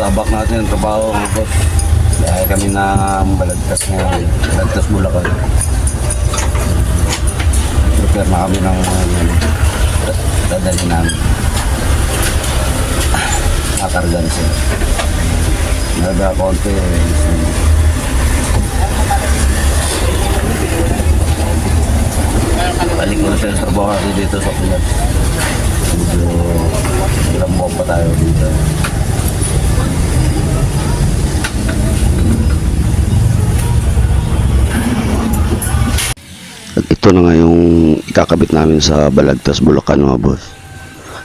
sabak natin ang trabaho mga boss. Dahil kami na balagtas ngayon. Balagtas Bulacan. Prepare na kami ng dadali namin. Nakarga na sila. Naga konti. Balik ko na sa trabaho dito sa Pilat. Medyo ilang buwan tayo dito. Ito na nga yung ikakabit namin sa Balagtas, Bulacan mga boss.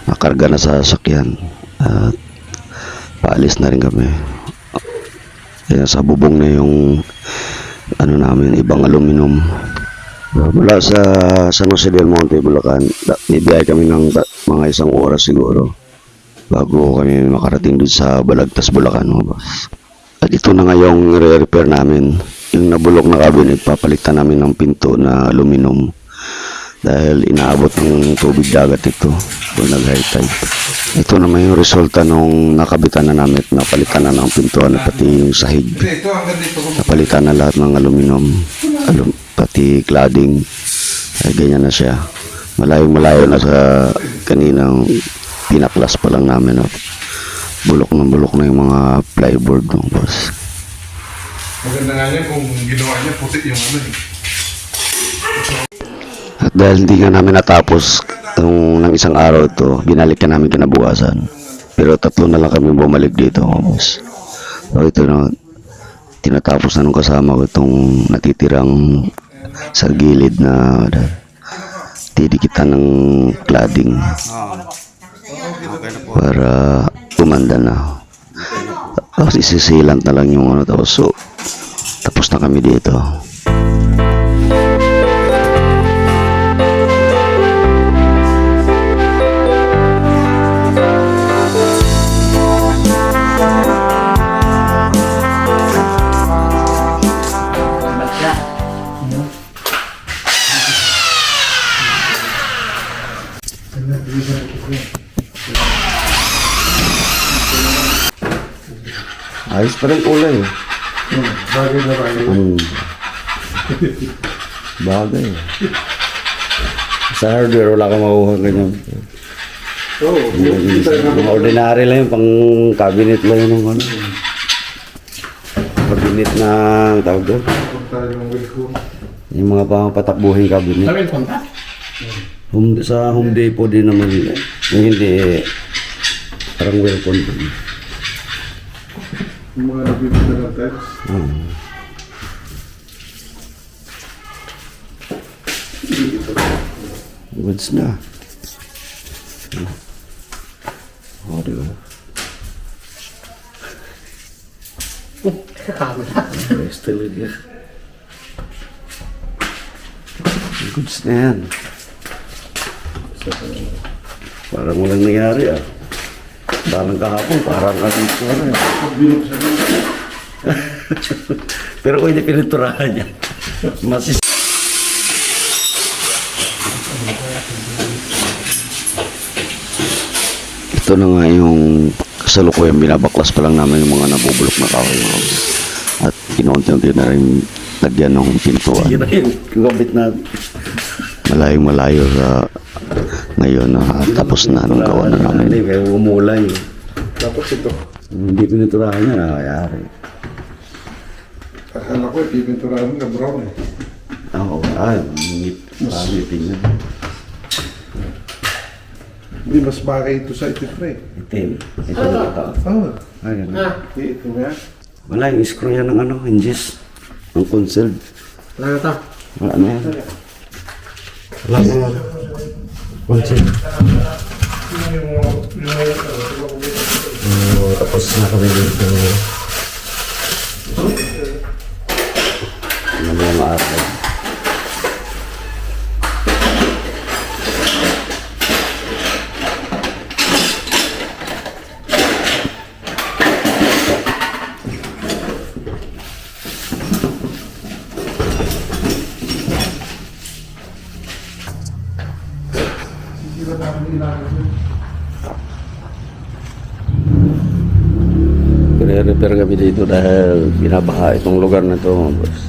Nakarga na sa sasakyan. At paalis na rin kami. Kaya sa bubong na yung ano namin, ibang aluminum. Mula sa San Jose del Monte, Bulacan, bibiyay kami ng mga isang oras siguro bago kami makarating dun sa Balagtas, Bulacan mga boss. At ito na nga yung re-repair namin. Yung nabulok na cabinet, papalitan namin ng pinto na aluminum. Dahil inaabot ng tubig dagat ito kung nag-high tide. Ito naman yung resulta nung nakabitan na namin at napalitan na ng pintuan at pati yung sahig. Napalitan na lahat ng aluminum. Alum, pati cladding. Ay, ganyan na siya. Malayo-malayo na sa kaninang pinaklas pa lang namin. No? Bulok ng bulok na yung mga plyboard ng boss. Maganda nga yan kung ginawa niya puti yung ano eh. At dahil hindi nga namin natapos nung ng isang araw ito, binalik ka namin kinabukasan. Pero tatlo na lang kami bumalik dito, boss. So ito na, tinatapos na nung kasama ko itong natitirang sa gilid na didikitan ng cladding para umanda na. Tapos isisilant na lang yung ano tapos so tapos na kami dito. Ayos pa rin kulay. eh. Bagay na bagay. Hmm. Bagay. Sa hardware, wala kang makuha ganyan. Oo, na Yung ordinary lang yun, pang cabinet lang yun ano. Cabinet na, tawag doon. yung mga pang patakbuhin cabinet. Sabi ko na. Home, sa Home Depot din naman yun. Yung hindi, eh, parang welcome mga nabibig na ng tiles. Hmm. Goods na. Oh, di ba? Ayos talaga. Goods na yan. Parang walang nangyari ah. Parang kahapon, parang kasito na eh. Yun, Pero kung hindi pininturahan niya, masis... Ito na nga yung kasalukuyan binabaklas pa lang namin yung mga nabubulok na kahoy. At kinunti-unti na rin lagyan ng pintuan. Yun na yun, gabit na malayong malayo sa ngayon na tapos na nung gawa na namin. Hindi, kaya umulay. tapos ito. Hindi pininturahan niya, nakayari. Akala ko, pipinturahan na brown eh. Oo, ay, ngit, parang tingnan. Hindi, mas bagay ito sa ito pre. Itim. Ito na ito. Oo. Ayun. Ah, Eh, ito nga. Wala, yung screw yan ng ano, hinges. Ang concealed. wala na to. Wala na yan. Wala na yan. Concept. Oh, tapos na kami Nagre-repair kami dito dahil binabaha itong lugar na to mga boss.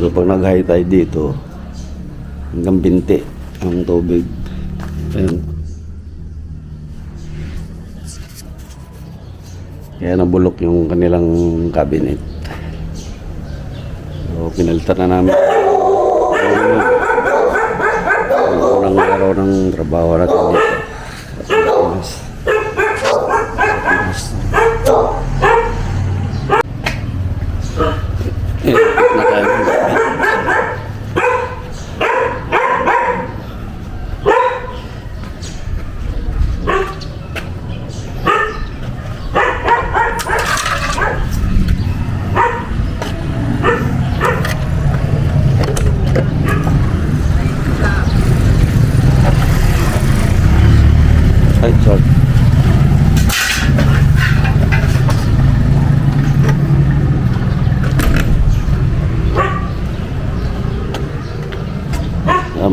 So pag nag-high tide dito, hanggang binti ang tubig. Ayan. Kaya nabulok yung kanilang cabinet. So pinalitan na namin. Unang araw ng trabaho natin dito. Yes. Eh,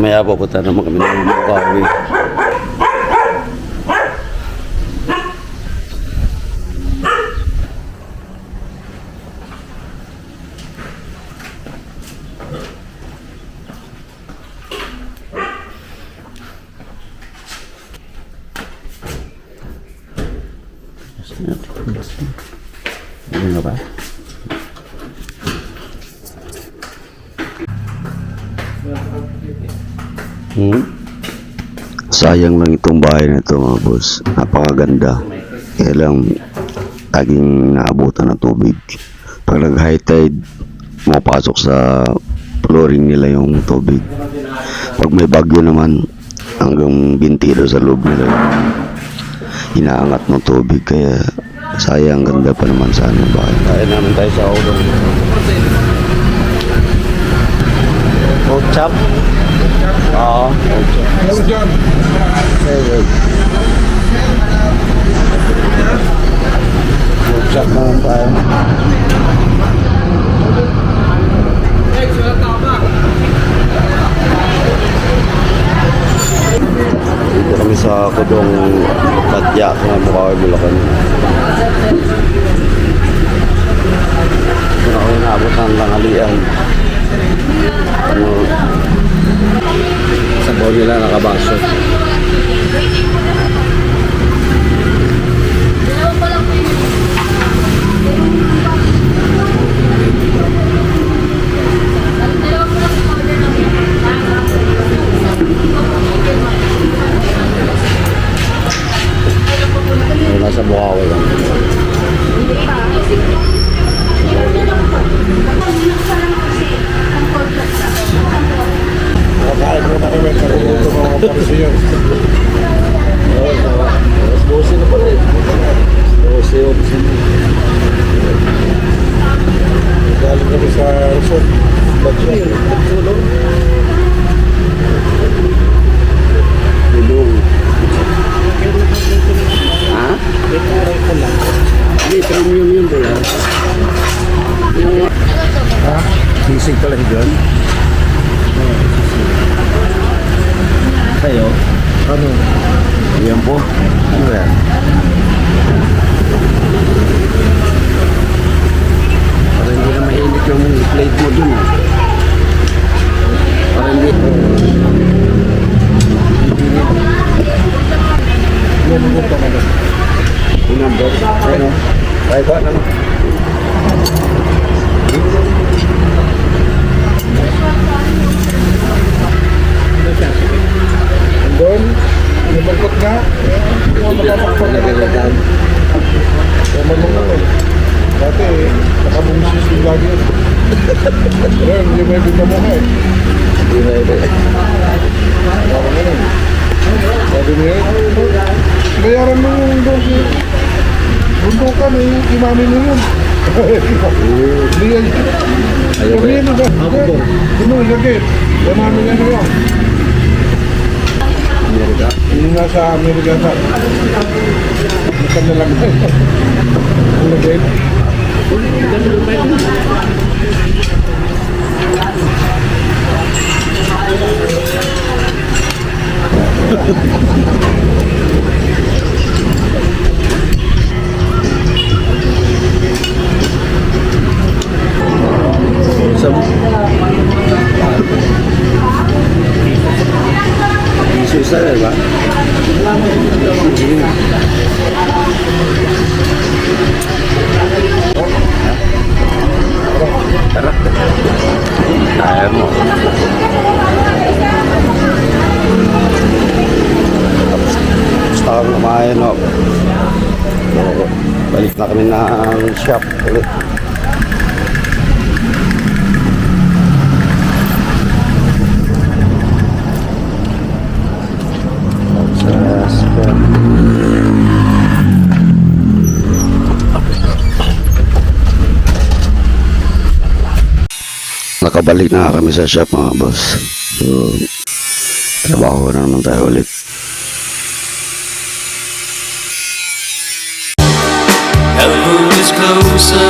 يا ابو قتاده مؤمن المقاومين Hmm? Sayang lang itong bahay na ito mga boss. Napakaganda. Kaya lang laging naabutan ng tubig. Pag nag high tide, pumapasok sa flooring nila yung tubig. Pag may bagyo naman, hanggang binti doon sa loob nila inaangat ng tubig. Kaya sayang ganda pa naman sana yung bahay. Kain namin tayo sa udong. Pork chop? Oo. Ano dyan? Pork chop naman tayo. Dito kami sa Kudong Katya ng Bukawi, Bulacan. Ito na kami naabot ng langalian. Sa baw nila nakabaso. Ay, nasa Bukawi lang. Kakain mo na kami. Nagugutom mga parisiyo. Alas 12 na pala eh. 12, 11 na. Galing kami sa resort. Badsyon. Tulong. Ha? Hindi, premium yun ba yan? Ha? Sisig ka lang dyan? Kayo? Ano? Yan po. Ano yan? Para hindi na mainit yung plate mo dun. Para hindi... Yan pa ano? Yung number? Ano? Ay, ba? Ano? Doon. Lumagkot na. Lumagkot na nilagyan. Tama mo nga eh. Dati eh, nakabungsis yung lagi yun. Ngayon, hindi may bita mo ka eh. Hindi na ito. Parang ganun. Sabi niya, bayaran mo yung doon si bundukan eh, imami mo yun. Hindi yan. Ayaw ba yan? Sabihin mo ba? Ilagay? Imami niya na yun. Amerika? Yung nasa Amerika sa Bukan na lang Ilagay. Ayaw na kami ng shop ulit. Nakabalik na kami sa shop mga boss. So, trabaho na naman tayo ulit. so